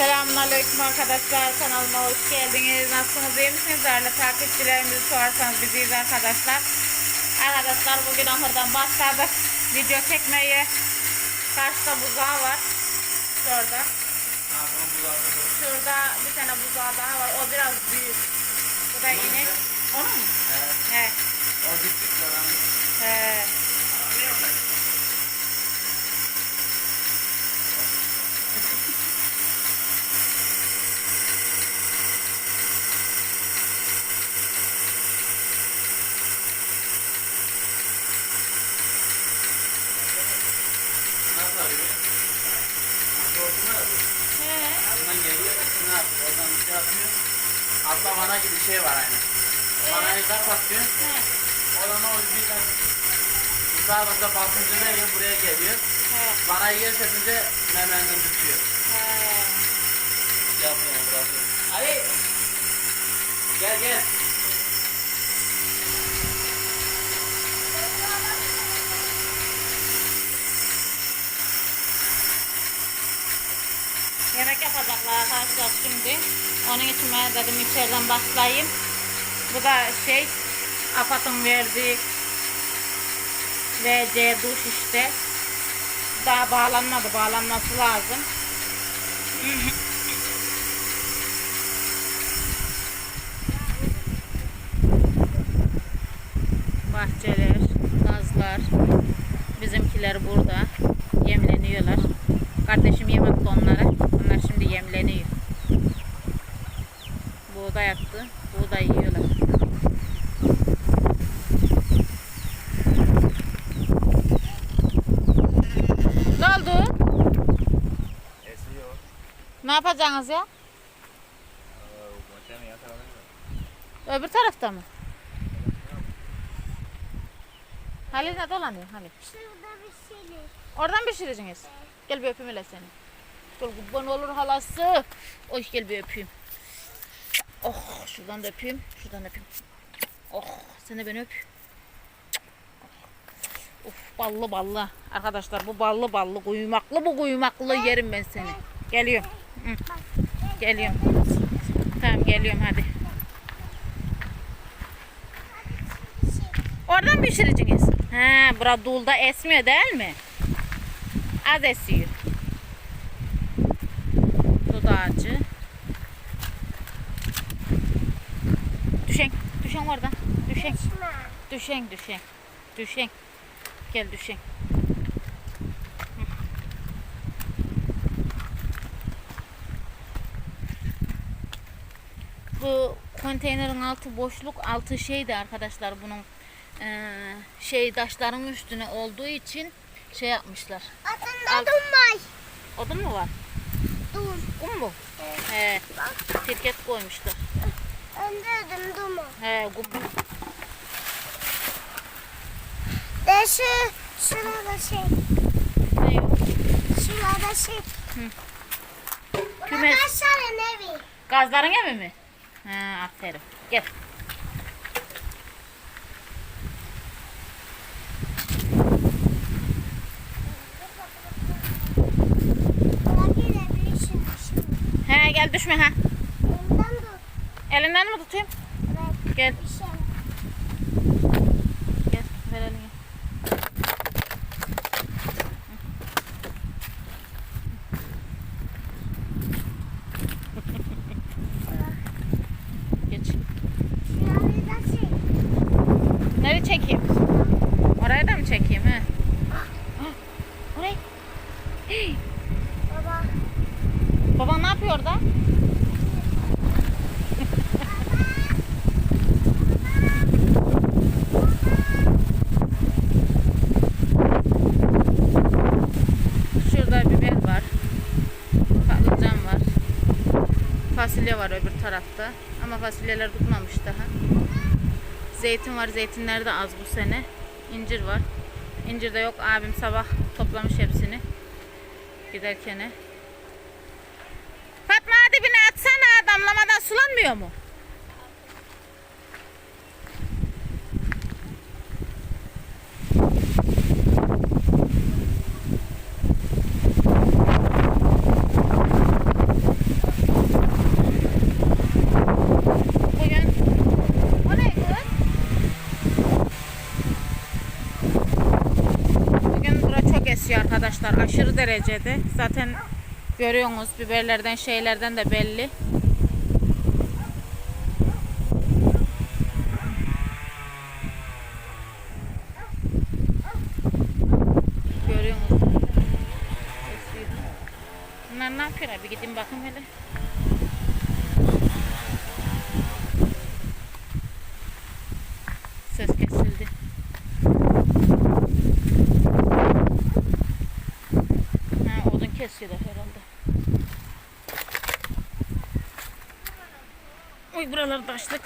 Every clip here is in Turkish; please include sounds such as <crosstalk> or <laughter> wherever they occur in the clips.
Selamünaleyküm arkadaşlar. Kanalıma hoş geldiniz. Nasılsınız? iyi misiniz? Değerli takipçilerimizi sorarsanız biz iyiyiz arkadaşlar. Arkadaşlar bugün ahırdan başladık. Video çekmeyi. Karşıda buzağı var. Şurada. Şurada bir tane buzağı daha var. O biraz büyük. Bu da inek. Onun mu? He. He. He. Altta vana gibi şey var aynı. Vanayı kapatıyor. He. Oradan o bir tane Uzağa mesela basınca veriyor buraya geliyor. He. Vanayı yer sevince memenden düşüyor. He. Yapıyor bırakıyor. Ali! Gel gel. Yemek yapacaklar arkadaşlar şimdi. Onun için ben dedim içeriden başlayayım. Bu da şey AFAD'ın verdiği VC duş işte. Daha bağlanmadı. Bağlanması lazım. <laughs> Bahçeler, gazlar. Bizimkiler burada. Yemleniyorlar. Kardeşim yem attı onlara. Onlar şimdi yemleniyor. Buğday attı. Buğday yiyorlar. Ne oldu? Esiyor. Ne yapacaksınız ya? Yakalanıyor. Öbür tarafta mı? Halil ne dolanıyor Halil? Şurada bir şeyler. Oradan pişireceksiniz. Gel bir öpeyim hele seni. Dur kurban olur halası. Oy gel bir öpeyim. Şuradan da öpeyim. Şuradan öpeyim. Oh seni ben öp. Of ballı ballı. Arkadaşlar bu ballı ballı kuyumaklı bu kuyumaklı yerim ben seni. Geliyorum. Hı. Geliyorum. Tamam geliyorum hadi. Oradan pişireceksiniz. He, bura dulda esmiyor değil mi? Az esiyor. Oradan. Düşen, düşen, düşen. Düşen. Gel düşen. Bu konteynerin altı boşluk, altı şeydi arkadaşlar bunun eee, şey taşların üstüne olduğu için şey yapmışlar. Altında Alt- dum var. Odun mu var? Dum. Kum mu? Evet. He, Bak. sirket koymuşlar. Önde dum dumu. He, kum. De şu, şurada şey. Ne yok? Şurada şey. Kümes. Arkadaşların evi. Gazların evi mi? He, aferin. Gel. He, gel düşme ha. Elinden mi tutayım? Evet. Gel. Gel, ver elini. Geç. Nereye çekeyim? Oraya da mı çekeyim he? Ah, Oraya. Hey, Baba. Baban ne yapıyor orada? Şurada biber var. Patlıcan var. Fasulye var öbür tarafta. Ama fasulyeler tutmamış daha. Zeytin var. Zeytinler de az bu sene. İncir var. İncir de yok. Abim sabah toplamış hepsini. Giderken. Fatma hadi bir atsana damlamadan sulanmıyor mu? Arkadaşlar aşırı derecede. Zaten görüyorsunuz biberlerden şeylerden de belli. Görüyorsunuz. Bunlar ne yapıyorlar? Bir gidin bakın hele. Ses kesildi. Ha, odun kesiyorlar herhalde. Uy buralar taşlık.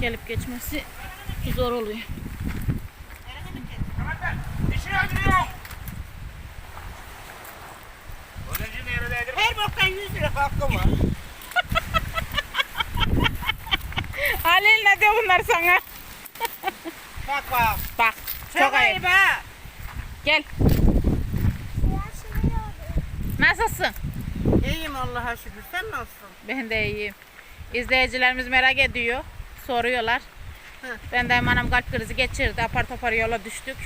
Gelip geçmesi zor oluyor. Her boktan 100 lira hakkı var. Halil ne diyor bunlar sana? Bak bak. Bak çok Çok ayıp. ha. Gel. Nasılsın? İyiyim Allah'a şükür. Sen nasılsın? Ben de iyiyim. İzleyicilerimiz merak ediyor. Soruyorlar. Hı. Ben de hemen kalp krizi geçirdi. Apar topar yola düştük.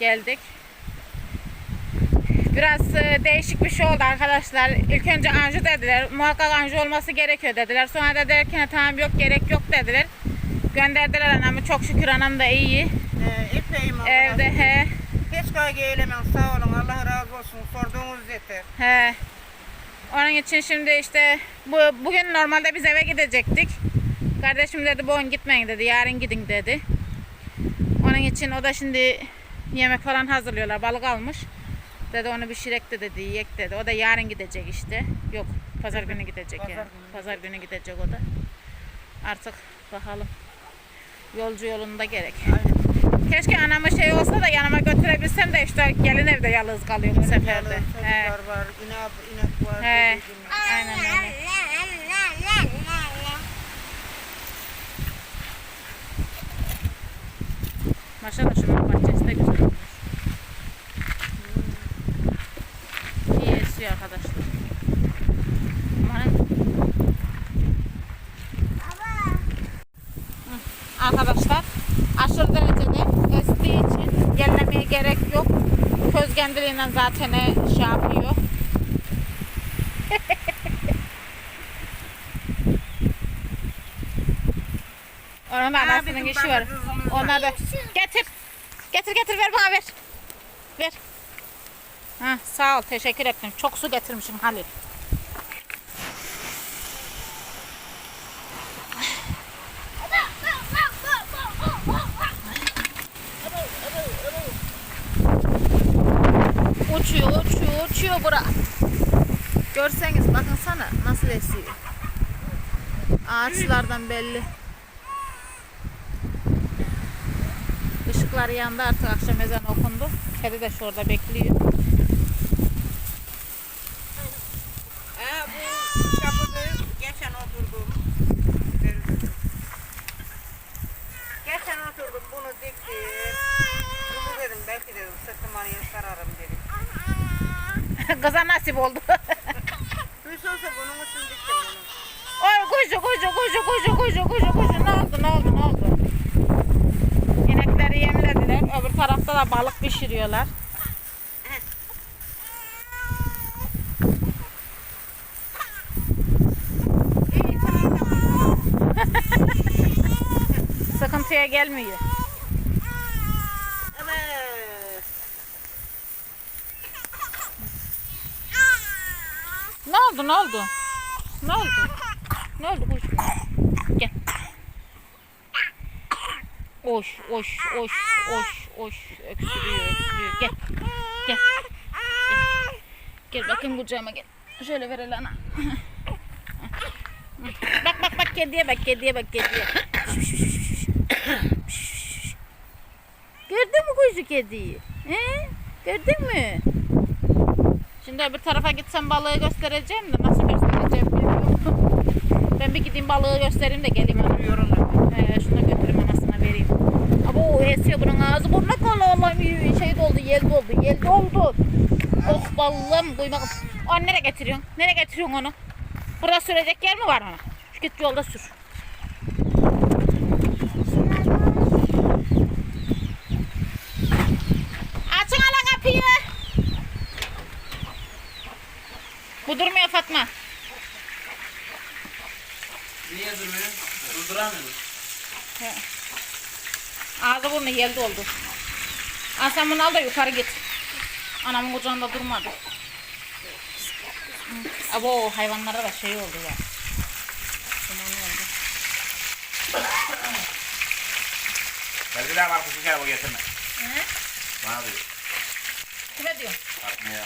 Geldik. Biraz e, değişik bir şey oldu arkadaşlar. İlk önce anju dediler. Muhakkak anju olması gerekiyor dediler. Sonra dediler ki tamam yok gerek yok dediler. Gönderdiler anamı. Çok şükür anam da iyi. Ee, Evde he Hiç kaygı eylemem. Sağ olun. Allah razı olsun. Sorduğunuz yeter. he. Onun için şimdi işte bu bugün normalde biz eve gidecektik. Kardeşim dedi bugün gitmeyin dedi. Yarın gidin dedi. Onun için o da şimdi yemek falan hazırlıyorlar. Balık almış. Dedi onu bir şirek de dedi yiyek dedi. O da yarın gidecek işte. Yok pazar günü gidecek Pazar yani. günü. Pazar günü gidecek o da. Artık bakalım. Yolcu yolunda gerek. Aynen. Keşke anama şey olsa da yanıma götürebilsem de işte gelin evde yalnız kalıyor bu sefer de. Çocuklar He. var. inek, inek var. Gibi. Aynen öyle. Maşallah şunun bahçesi de güzel olmuş. Hmm. İyi esiyor arkadaşlar. Aman. Arkadaşlar aşırı derecede estiği için gelmeye gerek yok. Köz kendiliğinden zaten şey yapıyor. <laughs> Onun da anasının işi var. Onlar da getir. Getir getir ver bana ver. Ver. Ha, sağ ol teşekkür ettim. Çok su getirmişim Halil. Görseniz bakın sana nasıl esiyor. Ağaçlardan belli. Işıklar yandı artık akşam ezanı okundu. Kedi de şurada bekliyor. Ha, bu çapıda geçen oturdum. Geçen oturdum bunu diktim. Bunu dedim belki dedim sırtım araya sararım dedim. Kıza nasip oldu. <laughs> Hüs olsa bunun için diktim bunu. Oy kuşu kuşu kuşu kuşu kuşu kuşu kuşu ne oldu ne oldu ne oldu? İnekleri yemlediler. Öbür tarafta da balık pişiriyorlar. <laughs> Sıkıntıya gelmiyor. Ne oldu ne oldu? Ne oldu? Ne oldu kuş? Gel. Oş oş oş oş oş öksürüyor öksürüyor. Gel. Gel. Gel. Gel bakayım kucağıma gel. Şöyle ver hele ana. bak bak bak kediye bak kediye bak kediye. Gördün mü kuşu kediyi? He? Gördün mü? Şimdi öbür tarafa gitsem balığı göstereceğim de nasıl göstereceğim bilmiyorum. Ben bir gideyim balığı göstereyim de geleyim. Götürüyorum. Ee, şunu götürüm anasına vereyim. Abo esiyor bunun ağzı burnuna kalı Allah'ım şey doldu yel doldu yel doldu. Oh balım duymak. O nereye getiriyorsun? Nereye getiriyorsun onu? Burada sürecek yer mi var ona? Şu git yolda sür. Açın ala kapıyı. Bu durmuyor Fatma. Durmuyor? Durduramıyoruz. He. Ağzı burnu yel doldu. Al sen bunu al da yukarı git. Anamın kucağında durmadı. Hı. Abo hayvanlara da şey oldu ya. Duman oldu. Belki daha var kuşu kere bu getirme. He? Bana diyor. Kime diyorsun? Atmaya.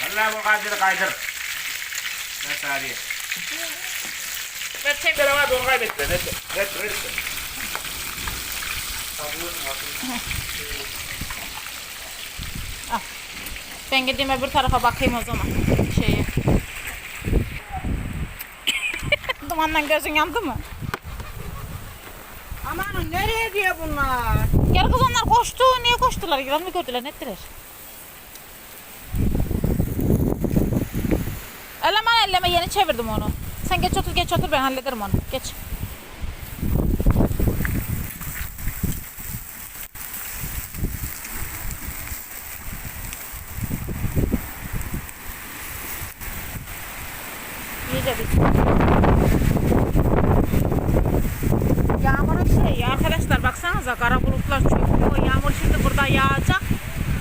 Vallahi bu kaydır kaydır. Ben sana Bir ama onu kaybetme. Ne? Ne? Ne? Ben gideyim öbür tarafa bakayım o zaman. Şeyi. <laughs> Dumandan gözün yandı mı? Aman nereye diyor bunlar? Gel kız onlar koştu. Niye koştular? Yılan mı gördüler? Ne ettiler? Elleme elleme yeni çevirdim onu. Sen geç otur geç otur ben hallederim onu. Geç. İyice bir. Yağmurun şey arkadaşlar baksanıza kara bulutlar çöküyor. Yağmur şimdi burada yağacak.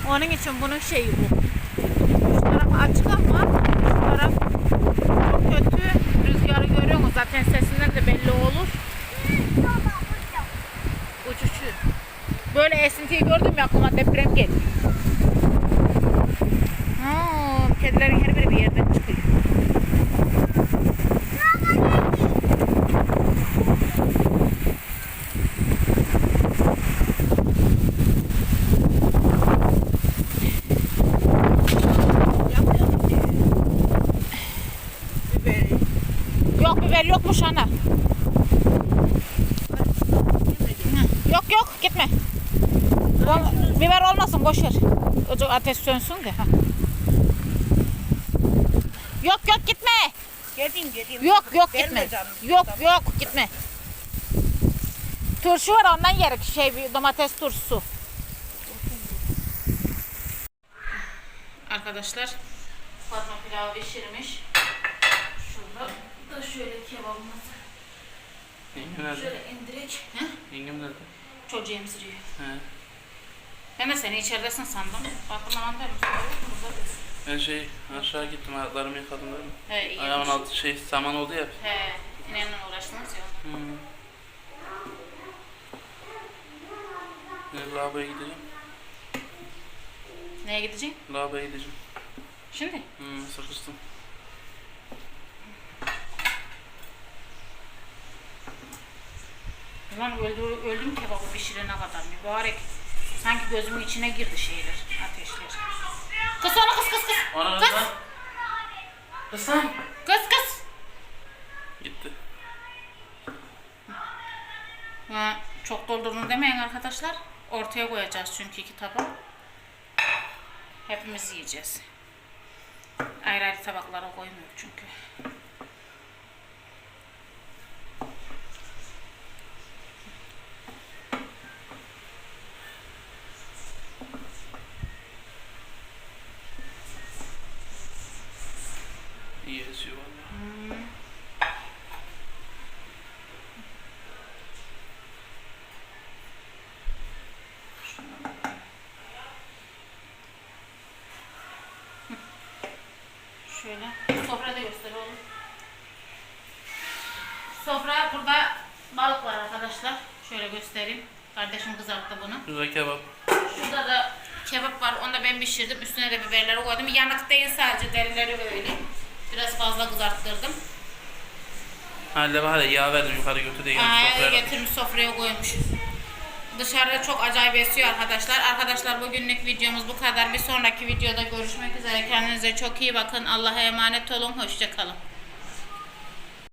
Onun için bunun şeyi bu. Şu taraf açık ama şu taraf çok kötü. Rüzgarı görüyor musunuz? Zaten sesinden de belli olur. Uçuşu. Böyle esintiyi gördüm ya aklıma deprem geliyor. Ha, kedilerin her biri bir yerden çıkıyor. Yok biber yokmuş ana. Yok yok gitme. Biber olmasın boş ver. Ocak ateş sönsün de. ha. Yok yok gitme. Gelin gelin. Yok yok Verme gitme. canım. Yok Tamam. yok gitme. Turşu var ondan yerik şey bir domates turşusu. Arkadaşlar Fatma pilavı pişirmiş. Şurada da şöyle kebabımızı Yengem nerede? şöyle indirek. He? Yengem nerede? Çocuğu emziriyor. He. De seni içeridesin sandım. Yok mu? Buradayız. Ben şey aşağı gittim ayaklarımı yıkadım değil mi? He iyi. Ayağımın altı şey saman oldu ya. He. İnanın uğraştınız ya. Hmm. Ne lavaboya gideceğim. Neye gideceksin? Lavaboya gideceğim. Şimdi. Hmm, sıkıştım. Ulan öldü, öldüm kebabı pişirene kadar mübarek. Sanki gözümün içine girdi şeyler, ateşler. Kız ona kız kız kız. Ana Kız. Kız lan. Kız kız. Gitti. Ha, çok doldurdun demeyin arkadaşlar. Ortaya koyacağız çünkü iki tabak. Hepimiz yiyeceğiz. Ayrı ayrı tabaklara koymuyor çünkü. İyi esiyor valla. Şöyle. Sofrada göster oğlum. Sofra burada balık var arkadaşlar. Şöyle göstereyim. Kardeşim kızarttı bunu. Güzel kebap. Şurada da kebap var. Onu da ben pişirdim. Üstüne de biberleri koydum. Yanık değil sadece derileri öyle. Biraz fazla kızarttırdım. Halde var ya yağ verdim yukarı götü diye. Aa, sofraya atmış. getirmiş sofraya koymuş. Dışarıda çok acayip esiyor arkadaşlar. Arkadaşlar bugünlük videomuz bu kadar. Bir sonraki videoda görüşmek üzere. Kendinize çok iyi bakın. Allah'a emanet olun. Hoşçakalın.